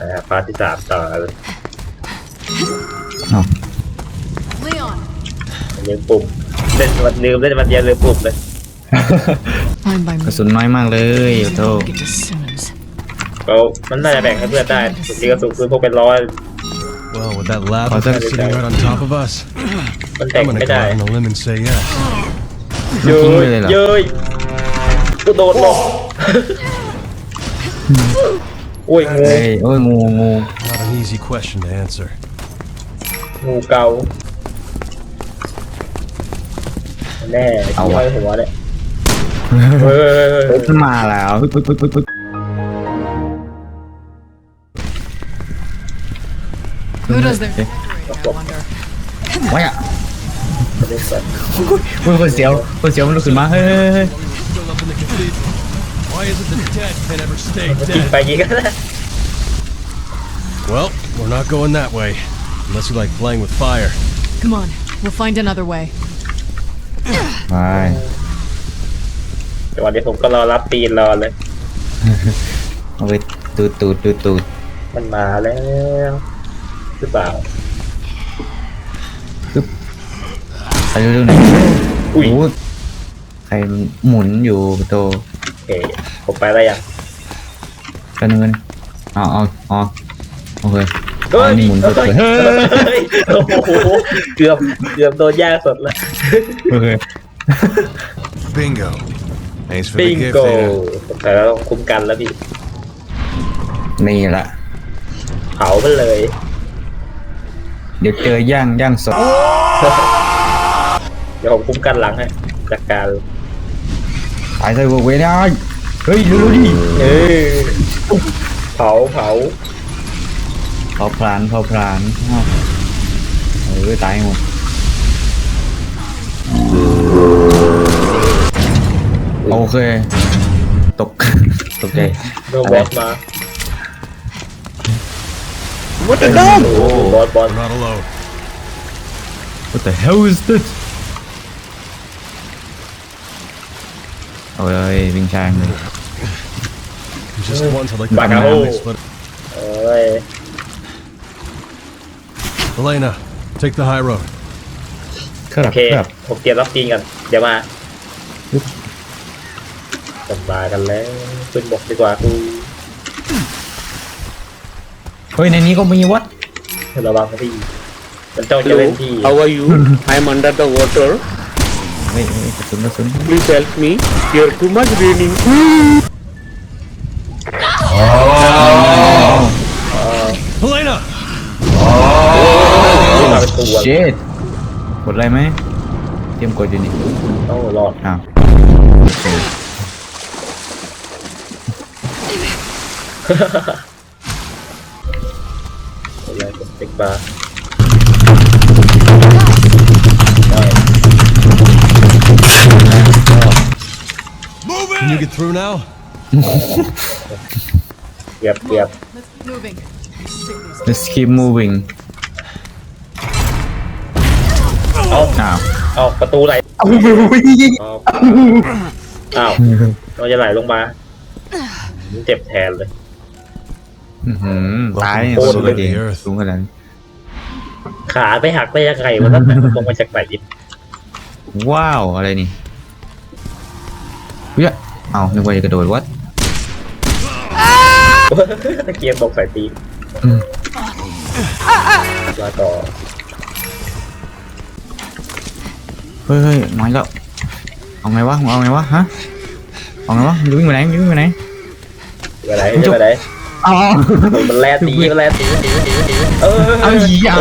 นะครับพาร์ทที่สามต่อเลยเอ้า Leon, ลืมปุ่มเล่นวันลืมเล่นวันเดียวลืมปุ่มเลย fine by ก me. ระสุนน้อยมากเลยโต Get to Simmons. เขามันน่าจะแบ่งให้เพื่อนได้ทีกระสุนปืนพวกเป็นร้อย Well, with that lava Oh, pit that's- sitting right on top of us, มันแบ่ง I'm gonna ไม่ go ได้ out on a limb and say yes. เย้ทิ้งยไปเลยเหรอเย้ยกูโดนหลอก โอ้ยงูเฮ้ยโอ้ยงูงู Not an easy question to answer. งูเกาแน่ที่ห้อยหัวเนี่ยเฮ้ยเฮ้ยมันมาแล้วปึ๊บปึ๊บปึ๊บปึ๊บปึ๊บ Who does their Okay. decorating, I wonder? ไว้อะเล่นแบบอุ้ยคนเสียวคนเสียวมันลุกขึ้นมาเฮ้ยเฮ้ยเฮ้ย Still up in the cathedral. Why is it the dead can never stay กิน dead? ไปยิงกันนะ Well, we're not going that way. Unless you like playing with fire. Come on, we'll find another way. ไปแต่วันนี้ผมก็รอรับตีนรอเลย เอาไปตูดตูดตูดตูดมันมาแล้วหรือเปล่า ไปเร็วๆหน่อยอุ้ย โอ้ยใครมันหมุนอยู่โตโอ เคผมไปแล้วยังกันเงินเอาเอาเอาโอเคเฮ้ยอันนี้หมุนเฮ้ตัวยเฮ้ยเฮ้ยโอ้โหเกือบเกือบโดนแย่งสดแล้วโอเค Bingo. Thanks for บิ the ง gift, โก Ada. แต่เราต้องคุ้มกันแล้วพี่นี่ละเผามันเลย เดี๋ยวเจอย่างย่างสด เดี๋ยวผมคุ้มกันหลังให้จัดการ ตายใส่หัวเว้ยได้เฮ้ยเร็วๆดิเออเผาเผาเผาพลานเผาพลานอ้าวเออตายหมดโอเค ตก ตกใจโดนบอสมา What the dog โอ้โหบอสบอส We're not alone. What the hell is this โอ้ยวิ่งช้างเลย Just once I'd like to Back have out. my split. เอ้ย Elena, take the high road. ครัโอบเคครับผมเตรียมรับจีนกันเดี๋ยวมาปึ๊บสบายกันแล้วขึ้นบกดีกว่ากูเฮ้ยในนี้ก็มีวัดระวังนะพี่มันจ้องจะเล่นพี่ How are you? I'm under the water. เฮ้ยเฮ้ยกระสุนกระสุน Please help me. Here too much raining. Elena! มาเป็นตัวเจ็ดกดอะไรไหมเตรียมกดอยู่นี่โอ้รอดอ้าวโอเคอะไรเป็นติ๊กบาร์ Can you get through now? เกือบเกือบ Let's keep moving. Sick these let's keep moving เอาอ้าวเอาประตูไหลเอาอ้าวเราจะไหลลงมาเจ็บแทนเลย อื้อหือตายโคตรสูงเลยขนาดนี้สูงขนาดนี้ขาไปหักได้ยังไงวะนั่นน่ะลงมาจากไหนดิว้าว อะไรนี่เฮ้ย เอานึกว่าจะกระโดดวัดตะเกียบตกใส่ตีนอืมมาต่อเฮ้ยเฮ้ยมาแล้วเอาไงวะเอาไงวะฮะเอาไงวะมึงจะวิ่งไปไหนมึงจะวิ่งไปไหนไปไหนไปไหนเอามันแล่ตีมันแล่ตีตีตีตีเออเอาอีอะ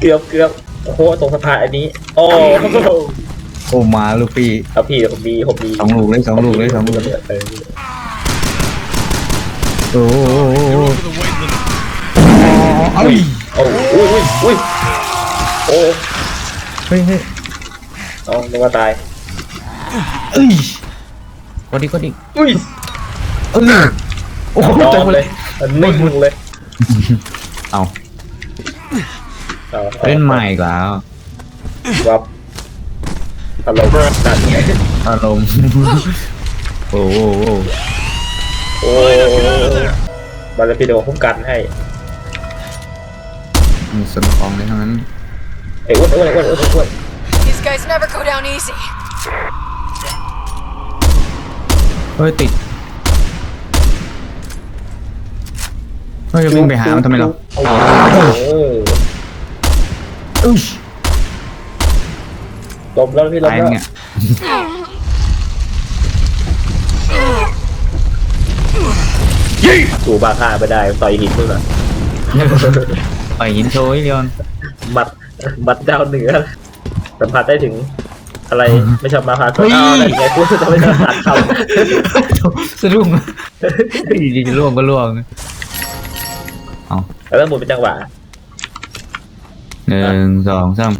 เกือบเกือบโอ้โหตรงสะพานอันนี้โอ้ โอ้มาลูกปีเอาพี่ผมมีผมมีสองลูกเลยสองลูกเลยสองลูกเออโอ้โห Over the weight limit. เอ้ยโอ้อุ้ยอุ้ยอุ้ยโอ้เฮ้ยเฮ้ยเอานึกว่าตายเอ้ยกดดิกดดิอุ้ยเออโอ้โหนอเต็มนเลเลยยมันนิ่งเลยเอาอาอาเล่นใหม่อีกแล้ววับ อารมณ์นั่นไงอารมณ์ โอ้โหโอ้บาลพิโดคุ้มกันให้มีส่วนของเลยทั้งนั้นไอ้อ้วนอ้วนอ้วนอ้วนอ้วน These guys never go down easy. เฮ้ยติดเฮ้ยจะวิ่งไปหามันทำไมเราโอ้โห อุ๊ย ลมแล้วพี่ลมตายแล้วเนี่ยสู่บาคาไม่ได้ต่อยหินมึงอะปล่อยหินโชยเดียวมัดมัดเจ้าเหนือสัมผัสได้ถึงอะไรไม่ชอบมาพากลอ้าวอะไรไงพูดจะไม่ได้ตัดคสะดุ้งอยู่ดีจะล่วงก็ล่วงเอาำแล้วต้องหมุนเป็นจังหวะหนึ่งสองสาม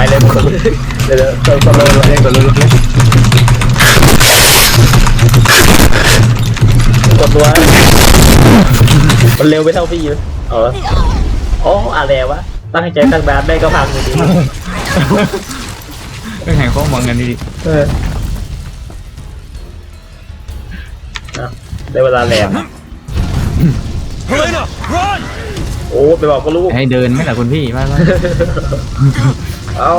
ไปเลยหมดเลยเดี๋ยวเดี๋ยวเติมเติมเลยเล่นกันเลยเล่นกดตัวมันเร็วไปเท่าพี่อยู่เอออ๋ออะไรวะ ตั้งใจตั้งนานได้ก็พังอยู่ดีไม่แข่งข้องมองกันดีเอออะได้เวลาแหลม Helena, run! โอ้ไปบอกก็รู้ๆให้เดินไหมล่ะคุณพี่ไปไปเอา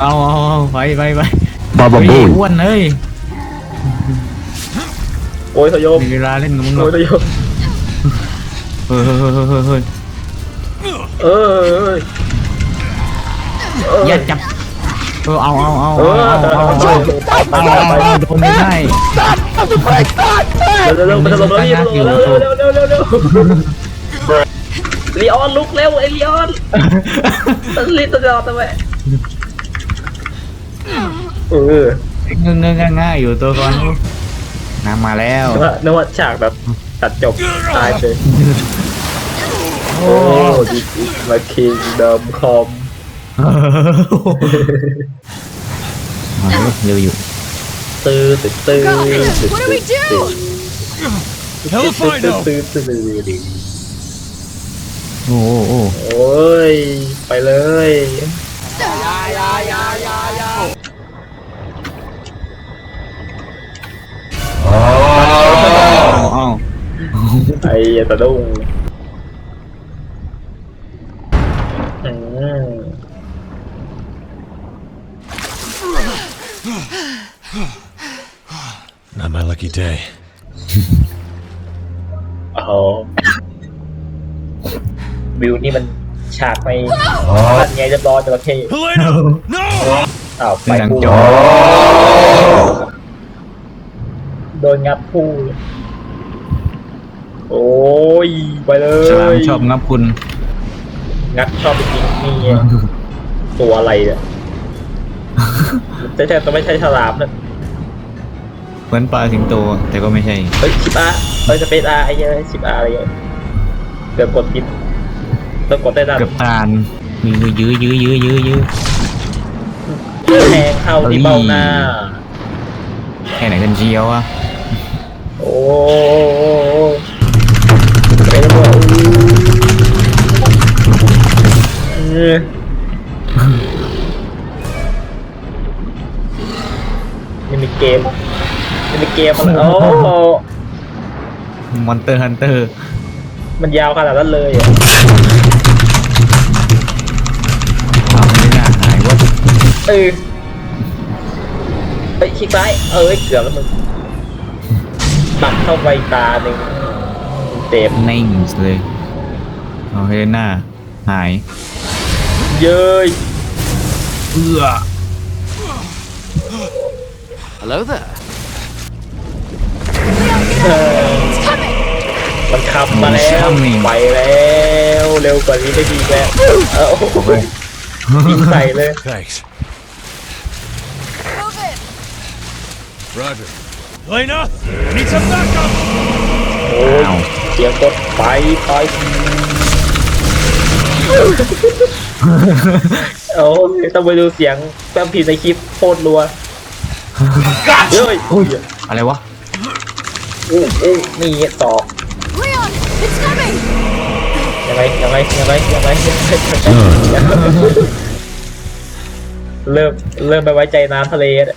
เอาเอาเอาไปไปไปบาบาเฮ้บูยอ้วนเลยโอ้ยทยมมีเวลาเล่นกับมึงหรโอ้อยทยมเฮ้ยเฮ้ยเฮ้ยเฮ้ยเฮ้ยเออเออเอออย่าจับเออเอาเอาเอาเอเอาอเอาเอาเอาเอาเอาเอาเอาโดนไม่ได้เร็วเร็วเร็วมันจะลงแล้วพี่เร็วเร็วเร็วเร็วเร็วเร็ว ลีออนลุกเร็วไอ้ลีออนลีตลอดทำไมเออเงงเงงง่ายๆอยู่ตัวก่อนน้ำมาแล้วนึกว่านึกว่าฉากแบบตัดจบตายไปโอ้ดิสมาคิงดอมคอมเร็วอยู่ตื้อตื้อตื้อ God, what do we do? Hellfido! ตื้อตื้อตื้อ โอ้โอ้โอ้ย ไปเลยยายายายายาโอ้โหไอ้ตาดุ้ง วิวนี่มันฉากไม่นั่นไงจะรอจระเข้ Helena! No! อ้าวไปดังพูจอโดนงับพูโอ้ยไปเลฉลามยชอบงับคุณงัดชอบจริงๆนี่ไงตัวอะไรเนี่ยแต่แต่ต้องไม่ใช่ฉลามนะเหมือนปลาสิงโต แต่ก็ไม่ใช่ เฮ้ยชิปอาเฮ้ยสเปซอาไอ้เหี้ยชิปอาอะไรเงี้ยเกือบกดผิด ต้องกดได้ดันเกือบตานยื้อยื้อยื้อยื้อยื้อยื้อแทงเข้าที่เบ้าหน้า แค่ไหนกันเชียวอะโอ้เป็นหมดเออนี่มีเกมนี่มีเกมอะไรโอ้มอนเตอร์ฮันเตอร์ มันยาวขนาดนั้นเลยอะ เออไปคลิกซ้าย เอ้ยเกือบแล้วมึงตัดเข้าไปตาหนึ่งเต็มนิ่งเลย เอาเฮน่าหาย เย้ยเอื้อ Hello there. เออมันขับมาแล้วไปแล้ว เร็วกว่านี้ไม่ดีแล้วเออโอ้โหยิงใส่เลย Thanks. Roger. Helena, I need some backup! โอ้ยเสียงกดไปไปโอ้ยต้องไปดูเสียงแป๊บพีในคลิปโคตรรัวเฮ้ยอุ้ยอะไรวะอู้อู้นี่ต่อ Leon, it's coming. ยังไงยังไงยังไงยังไงยังไงเริ่มเริ่มไปไว้ใจน้ำทะเลแล้ว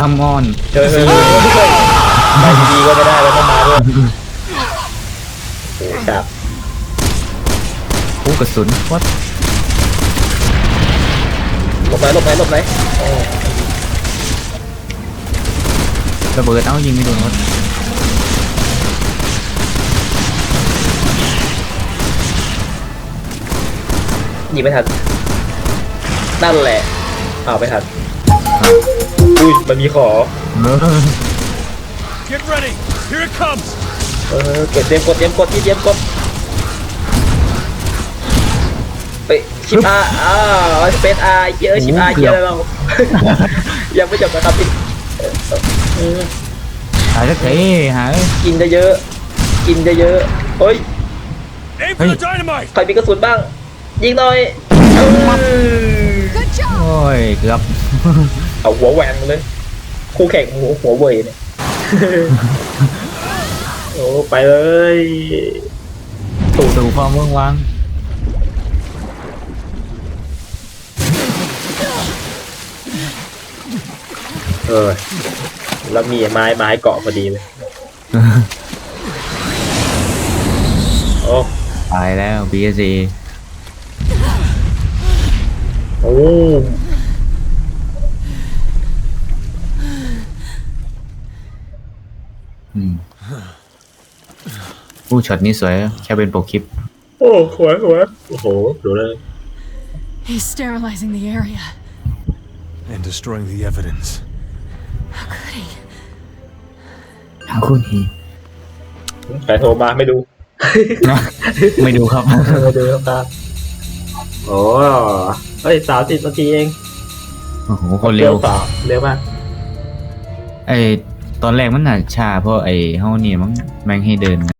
คัมออนเจอเจอไปดีๆก็ไม่ได้แล้วต้องมาด้วยโอ้ครับผู้กระสุนวัดหลบไหนหลบไหนหลบไหนโอ้ระเบิดเอ้ายิงไม่โดนวัดยิงไม่ทันนั่นแหละอ้าวไม่ทันอุ้ ยมันมีขอเออ Get ready! Here it comes! เออกดเตรียมกดเตรียมกดที่เตรียมกดไปชิปอาร์อ่าสเปซอาร์เยอะชิปอาร์เยอะเรา ยังไม่จบนะครับพี่เออหายสักทีหายกินเยอะๆกินเยอะๆเฮ้ย Aim for the dynamite! ใครมีกระสุนบ้าง ยิงหน่อยเออ Good job. โอ้ยเกือบ เอาหัวแหวนเลย คู่แข่งหัวหัวเว่ยเนี่ย โอ้ไปเลยสู่ความเมืองวังเออ แล้วมีไม้ไม้เกาะพอดีเลย โอ้ตายแล้ว BSC โอ้อื ผู้ช็อตนี้สวย แค่เป็นโปรคลิป โอ้สวยสวยโอ้โหดูเลย He's sterilizing the area. And destroying the evidence. How could he? ทั้งคู่นี้ใครโทรมาไม่ดูไม่ดูครับ ไม่ดูครับตาโอ้เฮ้ยสามสิบนาทีเองโอ้โหคนเร็วสาวเร็วมากไอตอนแรกมันน่ะช้าเพราะไอเฮานี่มั้งแม่งให้เดิน